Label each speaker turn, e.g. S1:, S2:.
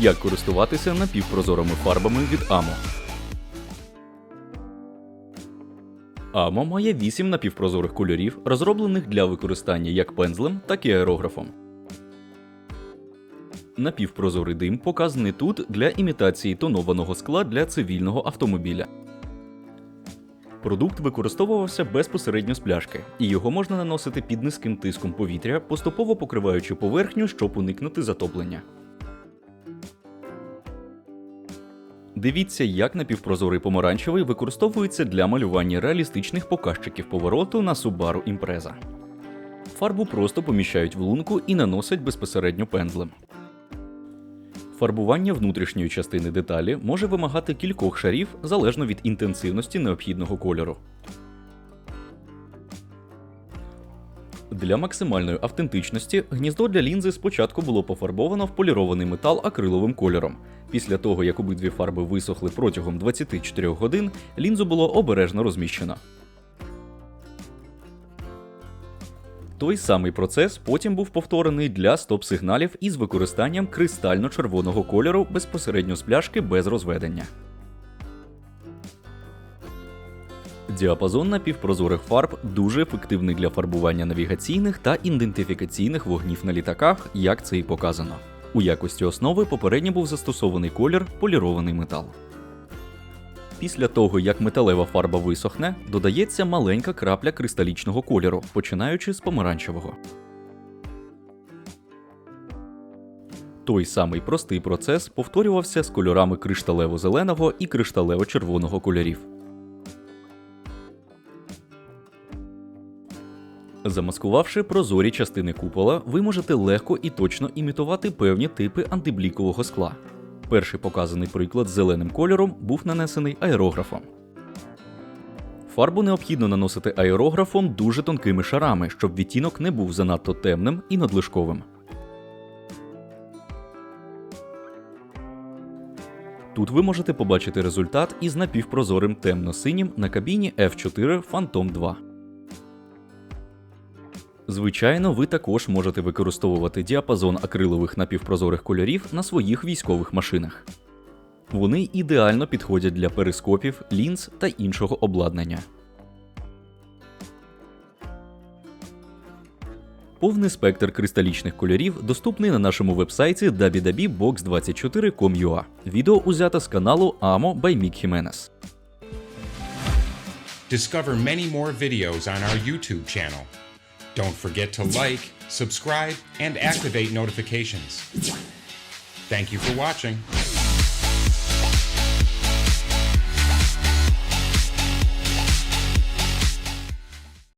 S1: як користуватися напівпрозорими фарбами від AMO. AMO має 8 напівпрозорих кольорів, розроблених для використання як пензлем, так і аерографом. Напівпрозорий дим показаний тут для імітації тонованого скла для цивільного автомобіля. Продукт використовувався безпосередньо з пляшки, і його можна наносити під низьким тиском повітря, поступово покриваючи поверхню, щоб уникнути затоплення. Дивіться, як напівпрозорий помаранчевий використовується для малювання реалістичних показчиків повороту на Subaru Impreza. Фарбу просто поміщають в лунку і наносять безпосередньо пензлем. Фарбування внутрішньої частини деталі може вимагати кількох шарів залежно від інтенсивності необхідного кольору. Для максимальної автентичності гніздо для лінзи спочатку було пофарбовано в полірований метал акриловим кольором. Після того, як обидві фарби висохли протягом 24 годин, лінзу було обережно розміщено. Той самий процес потім був повторений для стоп-сигналів із використанням кристально-червоного кольору безпосередньо з пляшки без розведення. Діапазон напівпрозорих фарб дуже ефективний для фарбування навігаційних та ідентифікаційних вогнів на літаках, як це і показано. У якості основи попередньо був застосований колір полірований метал. Після того, як металева фарба висохне, додається маленька крапля кристалічного кольору, починаючи з помаранчевого. Той самий простий процес повторювався з кольорами кришталево-зеленого і кришталево-червоного кольорів. Замаскувавши прозорі частини купола, ви можете легко і точно імітувати певні типи антиблікового скла. Перший показаний приклад з зеленим кольором був нанесений аерографом. Фарбу необхідно наносити аерографом дуже тонкими шарами, щоб відтінок не був занадто темним і надлишковим. Тут ви можете побачити результат із напівпрозорим темно-синім на кабіні F4 Phantom 2. Звичайно, ви також можете використовувати діапазон акрилових напівпрозорих кольорів на своїх військових машинах. Вони ідеально підходять для перископів, лінз та іншого обладнання. Повний спектр кристалічних кольорів доступний на нашому вебсайті www.box24.com.ua. Відео узято з каналу Amo by Mick Jimenez.
S2: Discover many more videos on our YouTube channel. Don't forget to like, subscribe, and activate notifications. Thank you for watching.